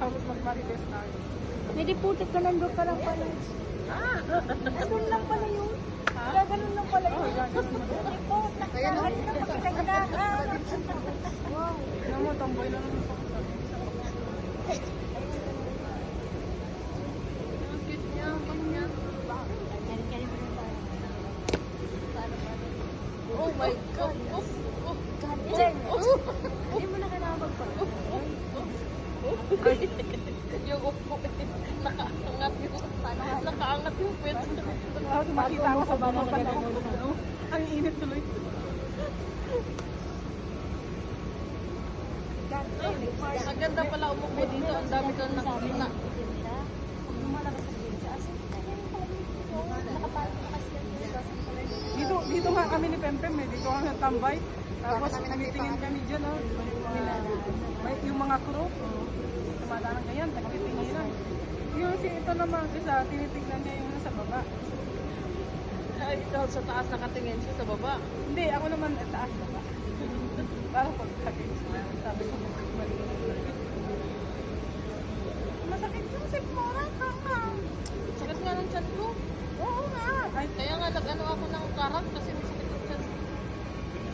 Tapos mag-marites na. Hindi putik ka nandun ka lang pala. Ah! Nandun lang pala yun. Kaya ganun lang pala yun. Hindi po, nakakahan na pagkagdahan. Wow. Ano mo, tomboy na naman paano? Oh my God! Oh, oh, God! Hindi mo na kailangan magpapalagay. Yung upo, nakaangat yung, nakaangat yung pwet. Tapos makita mo ko sa baba pa ako. na? Ang init tuloy. Ang ganda pala umupo dito. Ang dami kang nakikita. Pag lumalabas sa gym siya, asa nakapalo na kasi yan. Dito, dito nga kami ni Pempem eh. Dito kami tambay. Tapos tumitingin kami dyan oh. May, yung mga crew. Tumadaan ganyan, nagtitinginan. Yung si ito naman isa, tinitignan niya yung nasa baba. Ay, ikaw sa taas nakatingin siya sa baba. Hindi, ako naman sa taas baba. Para pagkagin siya. Sabi ko. Masakit yung sikmura ka nga. Sakit nga ng chan ko. Oo nga. Ay, kaya nga nag-ano ako ng karat kasi masakit yung chan ko.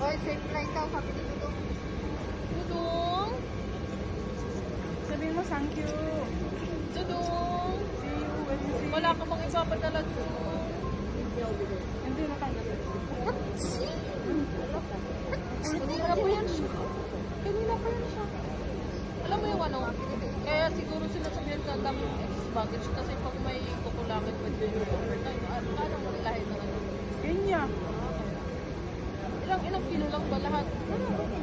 Oy, safe flight daw, sabi ni Dudong. Dudong! Mo, thank you. Dudong! See you see Wala ka bang ipapadala, Dudong? Hindi natanggap. Kanina pa yan siya. Kanina pa yan siya. Alam mo yung ano, kaya siguro sila sabihin ka ang dami baggage kasi pag may kukulangin pa din yung overtime, ano, paano mo ilahin ng ano? Kenya. Ilang ilang kilo lang ba lahat?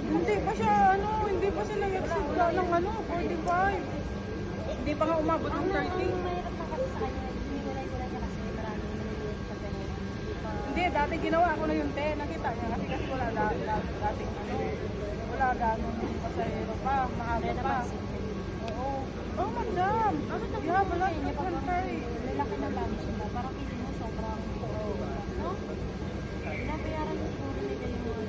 Hindi pa siya ano, hindi pa sila exceed ka ng ano, 45. Hindi pa nga umabot ng 30. Mahirap na kasi sa kanya. Hiniwalay-walay niya kasi marami naliliit pag ganun. Hindi, dati ginawa ko na yung te, nakita niya kasi kasi wala da, da, dating ano, wala ganun pasahero pa, maaga pa. Oo. Oh, madam. Bakit ang You have a lot niya of pag country. lalaki ng lunch nila? Parang feeling mo sobrang no? Binabayaran mo siguro nila yung mga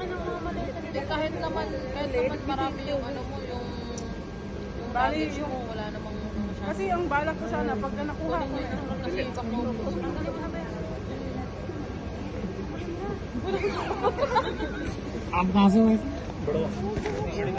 Sino laki ng mga maleta Hindi, nila? kahit naman, kahit naman marami yung ano mo, yung yung baggage mo, wala namang ano masyado. Kasi ang balak ko sana, pag nakuha ko na, kasi ibang mo. Ang galing mo